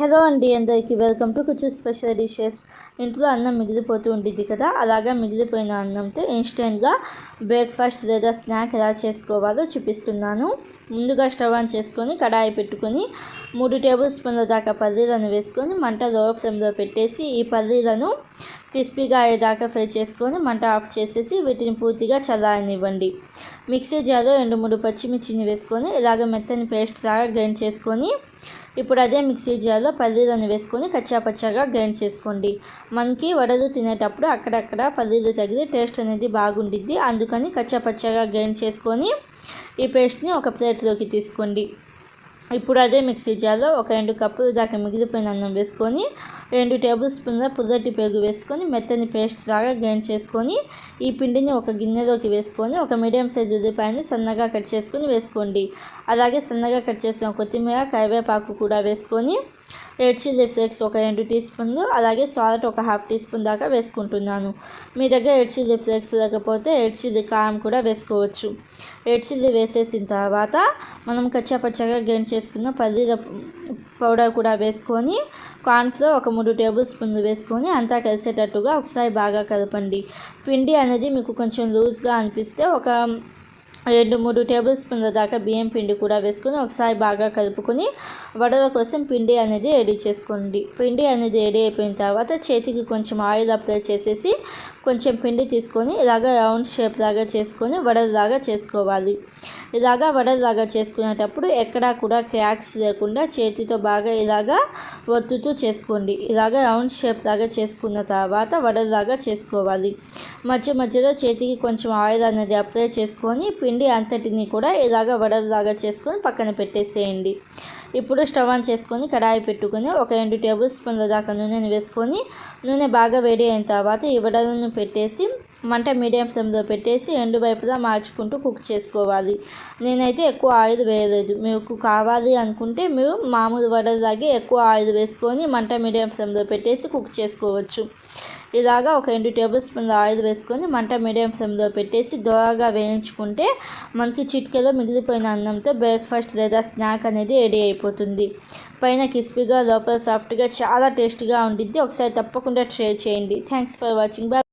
Hello అండి అందరికీ welcome to కుచు స్పెషల్ డిషెస్. ఇంట్లో అన్నం మిగిలిపోతూ ఉండేది కదా అలాగా మిగిలిపోయిన అన్నంతో ఇన్స్టెంట్గా బ్రేక్ఫాస్ట్ లేదా స్నాక్ ఎలా చేసుకోవాలో చూపిస్తున్నాను. ముందుగా స్టవ్ ఆన్ చేసుకొని కడాయి పెట్టుకొని మూడు టేబుల్ స్పూన్ల దాకా పల్లీలను వేసుకొని మంట లో ఫ్లేమ్లో పెట్టేసి ఈ పల్లీలను క్రిస్పీగా అయ్యేదాకా ఫ్రై చేసుకొని మంట ఆఫ్ చేసేసి వీటిని పూర్తిగా చల్లారనివ్వండి. మిక్సీ జార్లో రెండు మూడు పచ్చిమిర్చిని వేసుకొని ఇలాగ మెత్తని పేస్ట్ లాగా గ్రైండ్ చేసుకొని ఇప్పుడు అదే మిక్సీ జార్లో పల్లీలను వేసుకొని కచ్చాపచ్చాగా గ్రైండ్ చేసుకోండి. మనకి వడలు తినేటప్పుడు అక్కడక్కడ పల్లీలు తగిలి టేస్ట్ అనేది బాగుండిద్ది. అందుకని కచ్చాపచ్చాగా గ్రైండ్ చేసుకొని ఈ పేస్ట్ని ఒక ప్లేట్లోకి తీసుకోండి. ఇప్పుడు అదే మిక్సీ జార్లో ఒక రెండు కప్పులు దాకా మిగిలిపోయిన అన్నం వేసుకొని రెండు టేబుల్ స్పూన్ల పుల్లటి పెరుగు వేసుకొని మెత్తని పేస్ట్ లాగా గ్రైండ్ చేసుకొని ఈ పిండిని ఒక గిన్నెలోకి వేసుకొని ఒక మీడియం సైజ్ ఉల్లిపాయని సన్నగా కట్ చేసుకొని వేసుకోండి. అలాగే సన్నగా కట్ చేసిన కొత్తిమీర కరివేపాకు కూడా వేసుకొని రెడ్ చిల్లీ ఫ్లేక్స్ ఒక రెండు టీ స్పూన్లు అలాగే సాల్ట్ ఒక హాఫ్ టీ స్పూన్ దాకా వేసుకుంటున్నాను. మీ దగ్గర రెడ్ చిల్లీ ఫ్లేక్స్ లేకపోతే రెడ్ చిల్లీ కారం కూడా వేసుకోవచ్చు. రెడ్ చిల్లీ వేసేసిన తర్వాత మనం కచ్చాపచ్చగా గ్రైండ్ చేసుకున్న పల్లీల పౌడర్ కూడా వేసుకొని కార్న్ఫ్లోర్ ఒక మూడు టేబుల్ స్పూన్లు వేసుకొని అంతా కలిసేటట్టుగా ఒకసారి బాగా కలపండి. పిండి అనేది మీకు కొంచెం లూజ్గా అనిపిస్తే ఒక రెండు మూడు టేబుల్ స్పూన్ల దాకా బియ్యం పిండి కూడా వేసుకొని ఒకసారి బాగా కలుపుకొని వడల కోసం పిండి అనేది రెడీ చేసుకోండి. పిండి అనేది రెడీ అయిపోయిన తర్వాత చేతికి కొంచెం ఆయిల్ అప్లై చేసేసి కొంచెం పిండి తీసుకొని ఇలాగా రౌండ్ షేప్ లాగా చేసుకొని వడలలాగా చేసుకోవాలి. ఇలాగా వడలలాగా చేసుకునేటప్పుడు ఎక్కడా కూడా క్రాక్స్ లేకుండా చేతితో బాగా ఇలాగా ఒత్తుతూ చేసుకోండి. ఇలాగా రౌండ్ షేప్ లాగా చేసుకున్న తర్వాత వడలలాగా చేసుకోవాలి. మధ్య మధ్యలో చేతికి కొంచెం ఆయిల్ అనేది అప్లై చేసుకొని పిండి పిండి అంతటిని కూడా ఇలాగ వడలాగా చేసుకొని పక్కన పెట్టేసేయండి. ఇప్పుడు స్టవ్ ఆన్ చేసుకొని కడాయి పెట్టుకొని ఒక రెండు టేబుల్ స్పూన్ల దాకా నూనెను వేసుకొని నూనె బాగా వేడి అయిన తర్వాత ఈ వడలను పెట్టేసి మంట మీడియం ఫ్లేమ్లో పెట్టేసి ఎండు వైపులా మార్చుకుంటూ కుక్ చేసుకోవాలి. నేనైతే ఎక్కువ ఆయిల్ వేయలేదు. మీకు కావాలి అనుకుంటే మీరు మామూలు వడలాగే ఎక్కువ ఆయిల్ వేసుకొని మంట మీడియం ఫ్లేమ్లో పెట్టేసి కుక్ చేసుకోవచ్చు. ఇలాగా ఒక రెండు టేబుల్ స్పూన్ల ఆయిల్ వేసుకొని మంట మీడియం ఫ్లేమ్లో పెట్టేసి దోరగా వేయించుకుంటే మనకి చిటికెలో మిగిలిపోయిన అన్నంతో బ్రేక్ఫాస్ట్ లేదా స్నాక్ అనేది రెడీ అయిపోతుంది. పైన క్రిస్పీగా లోపల సాఫ్ట్గా చాలా టేస్ట్గా ఉండిద్ది. ఒకసారి తప్పకుండా ట్రై చేయండి. Thanks for watching. బాయ్.